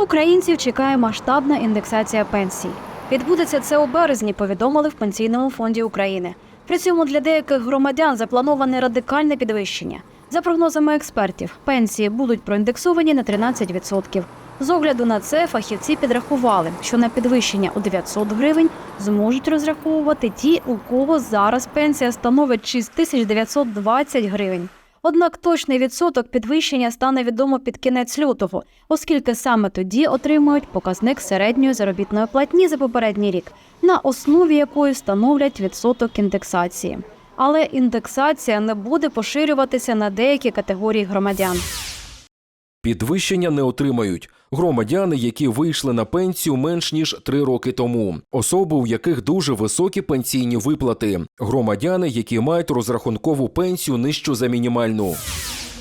Українців чекає масштабна індексація пенсій. Відбудеться це у березні, повідомили в Пенсійному фонді України. При цьому для деяких громадян заплановане радикальне підвищення. За прогнозами експертів, пенсії будуть проіндексовані на 13%. З огляду на це фахівці підрахували, що на підвищення у 900 гривень зможуть розраховувати ті, у кого зараз пенсія становить 6920 гривень. Однак точний відсоток підвищення стане відомо під кінець лютого, оскільки саме тоді отримують показник середньої заробітної платні за попередній рік, на основі якої становлять відсоток індексації. Але індексація не буде поширюватися на деякі категорії громадян. Підвищення не отримають громадяни, які вийшли на пенсію менш ніж три роки тому, особи, у яких дуже високі пенсійні виплати, громадяни, які мають розрахункову пенсію нижчу за мінімальну.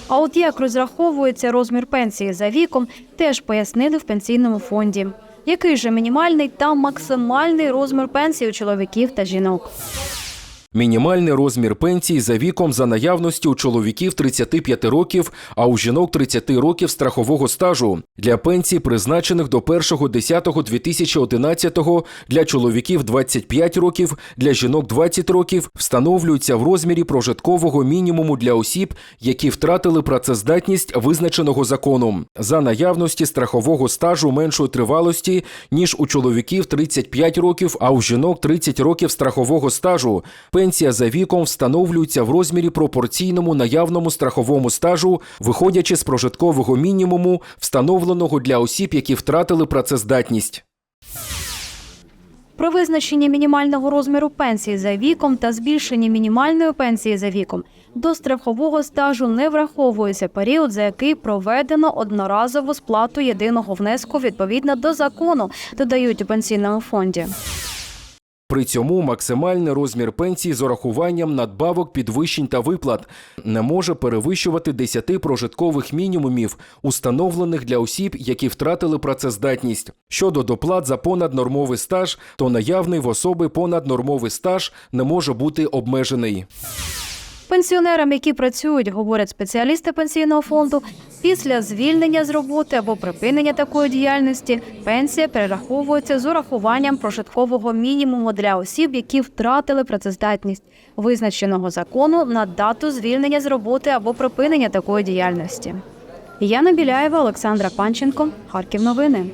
А от як розраховується розмір пенсії за віком, теж пояснили в пенсійному фонді. Який же мінімальний та максимальний розмір пенсії у чоловіків та жінок? Мінімальний розмір пенсії за віком за наявності у чоловіків 35 років, а у жінок 30 років страхового стажу. Для пенсій, призначених до 1.10.2011 для чоловіків 25 років, для жінок 20 років, встановлюються в розмірі прожиткового мінімуму для осіб, які втратили працездатність визначеного законом, за наявності страхового стажу меншої тривалості, ніж у чоловіків 35 років, а у жінок 30 років страхового стажу. Пенсія за віком встановлюється в розмірі пропорційному наявному страховому стажу, виходячи з прожиткового мінімуму, встановленого для осіб, які втратили працездатність. При визначенні мінімального розміру пенсії за віком та збільшенні мінімальної пенсії за віком до страхового стажу не враховується період, за який проведено одноразову сплату єдиного внеску відповідно до закону, додають у пенсійному фонді. При цьому максимальний розмір пенсії з урахуванням надбавок підвищень та виплат не може перевищувати 10 прожиткових мінімумів, установлених для осіб, які втратили працездатність. Щодо доплат за понаднормовий стаж, то наявний в особи понаднормовий стаж не може бути обмежений. Пенсіонерам, які працюють, говорять спеціалісти пенсійного фонду, після звільнення з роботи або припинення такої діяльності пенсія перераховується з урахуванням прожиткового мінімуму для осіб, які втратили працездатність, визначеного закону на дату звільнення з роботи або припинення такої діяльності. Яна Біляєва, Олександра Панченко, Харків. Новини.